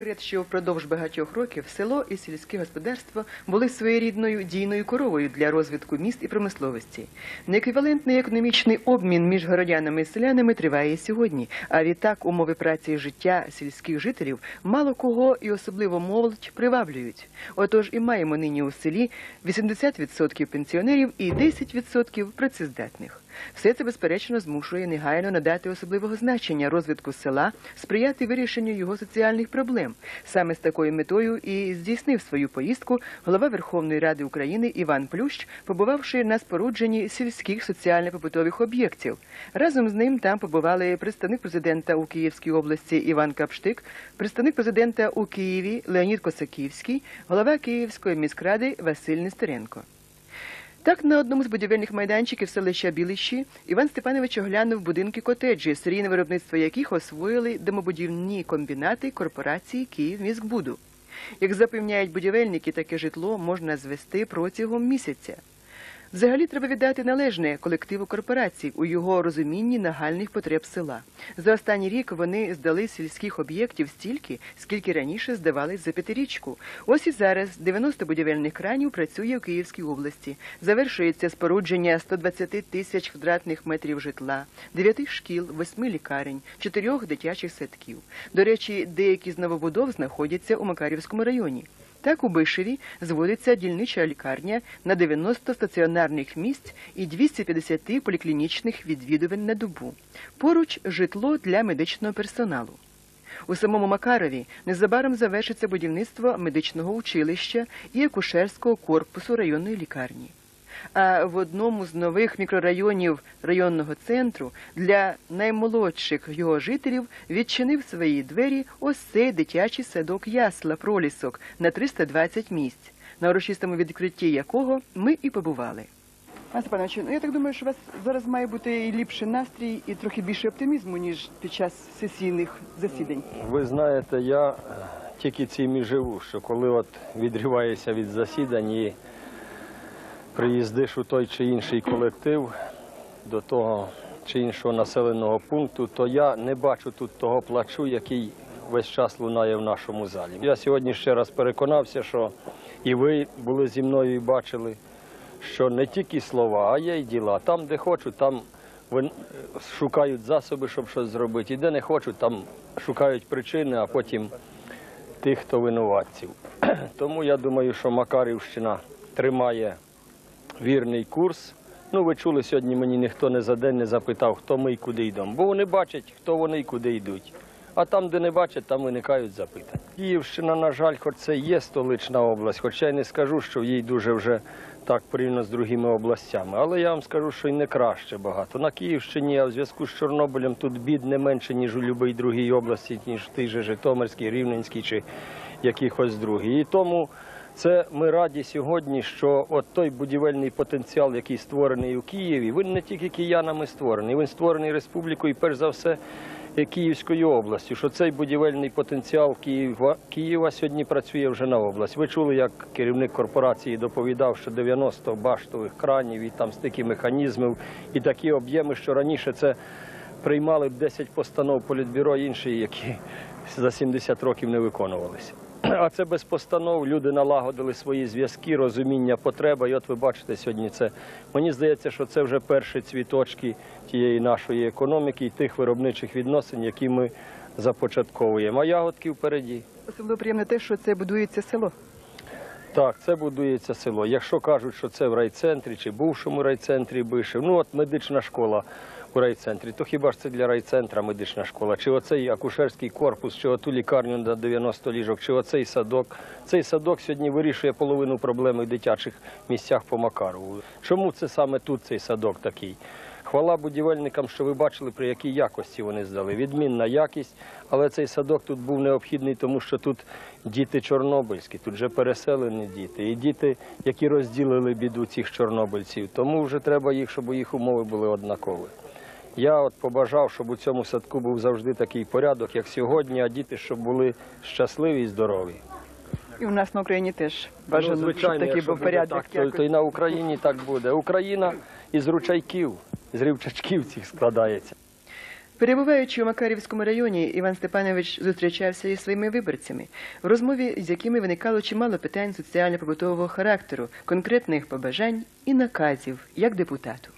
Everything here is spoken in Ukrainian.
Секрет, що впродовж багатьох років село і сільське господарство були своєрідною дійною коровою для розвитку міст і промисловості. Нееквівалентний економічний обмін між городянами і селянами триває і сьогодні. А відтак умови праці і життя сільських жителів мало кого і особливо молодь приваблюють. Отож і маємо нині у селі 80% пенсіонерів і 10% працездатних. Все це безперечно змушує негайно надати особливого значення розвитку села, сприяти вирішенню його соціальних проблем. Саме з такою метою і здійснив свою поїздку голова Верховної Ради України Іван Плющ, побувавши на спорудженні сільських соціально-побутових об'єктів. Разом з ним там побували представник президента у Київській області Іван Капштик, представник президента у Києві Леонід Косаківський, голова Київської міськради Василь Нестеренко. Так, на одному з будівельних майданчиків селища Білищі Іван Степанович оглянув будинки котеджі, серійне виробництво яких освоїли домобудівні комбінати корпорації «Київміськбуду». Як запевняють будівельники, таке житло можна звести протягом місяця. Взагалі треба віддати належне колективу корпорацій у його розумінні нагальних потреб села. За останній рік вони здали сільських об'єктів стільки, скільки раніше здавались за п'ятирічку. Ось і зараз 90 будівельних кранів працює у Київській області. Завершується спорудження 120 тисяч квадратних метрів житла, 9 шкіл, 8 лікарень, 4 дитячих садків. До речі, деякі з новобудов знаходяться у Макарівському районі. Так у Бишеві зводиться дільнича лікарня на 90 стаціонарних місць і 250 поліклінічних відвідувань на добу. Поруч житло для медичного персоналу. У самому Макарові незабаром завершиться будівництво медичного училища і акушерського корпусу районної лікарні. А в одному з нових мікрорайонів районного центру для наймолодших його жителів відчинив свої двері ось цей дитячий садок ясла пролісок на 320 місць, на урочистому відкритті якого ми і побували. Пане Степановичу, ну я так думаю, що у вас зараз має бути і ліпший настрій, і трохи більше оптимізму, ніж під час сесійних засідань. Ви знаєте, я тільки цим і живу, що коли от відриваєшся від засідань і приїздиш у той чи інший колектив до того чи іншого населеного пункту, то я не бачу тут того плачу, який весь час лунає в нашому залі. Я сьогодні ще раз переконався, що і ви були зі мною і бачили, що не тільки слова, а є й діла. Там, де хочуть, там шукають засоби, щоб щось зробити. І де не хочуть, там шукають причини, а потім тих, хто винуватців. Тому я думаю, що Макарівщина тримає вірний курс. Ну, ви чули, сьогодні мені ніхто не за день не запитав, хто ми і куди йдемо. Бо вони бачать, хто вони і куди йдуть. А там, де не бачать, там виникають запитання. Київщина, на жаль, хоч це є столична область, хоча я не скажу, що в їй дуже вже так порівняно з другими областями. Але я вам скажу, що і не краще багато. На Київщині, а в зв'язку з Чорнобилем тут бід не менше, ніж у будь-якій другій області, ніж в тій же Житомирській, Рівненській чи якихось другій. І тому це ми раді сьогодні, що от той будівельний потенціал, який створений у Києві, він не тільки киянами створений, він створений республікою, перш за все е, Київською областю. Що цей будівельний потенціал Києва, Києва сьогодні працює вже на область. Ви чули, як керівник корпорації доповідав, що 90 баштових кранів і там стільки механізмів і такі об'єми, що раніше це приймали б 10 постанов політбюро інші, які за 70 років не виконувалися. А це без постанов. Люди налагодили свої зв'язки, розуміння потреби. І от ви бачите сьогодні це. Мені здається, що це вже перші цвіточки тієї нашої економіки і тих виробничих відносин, які ми започатковуємо. А ягодки впереді. Особливо приємно те, що це будується село. Так, це будується село. Якщо кажуть, що це в райцентрі чи бувшому райцентрі Бишев, ну от медична школа у райцентрі, то хіба ж це для райцентра медична школа? Чи оцей акушерський корпус, чи оту лікарню на 90 ліжок, чи оцей садок? Цей садок сьогодні вирішує половину проблеми в дитячих місцях по Макарову. Чому це саме тут цей садок такий? Хвала будівельникам, що ви бачили, при якій якості вони здали. Відмінна якість, але цей садок тут був необхідний, тому що тут діти чорнобильські, тут вже переселені діти. І діти, які розділили біду цих чорнобильців. Тому вже треба їх, щоб їх умови були однакові. Я от побажав, щоб у цьому садку був завжди такий порядок, як сьогодні, а діти, щоб були щасливі і здорові. І у нас на Україні теж бажано, Ну, звичайно, щоб такий був порядок. Так, то, то і на Україні так буде. Україна із ручайків, з рівчачків цих складається. Перебуваючи у Макарівському районі, Іван Степанович зустрічався із своїми виборцями, в розмові з якими виникало чимало питань соціально-побутового характеру, конкретних побажань і наказів як депутату.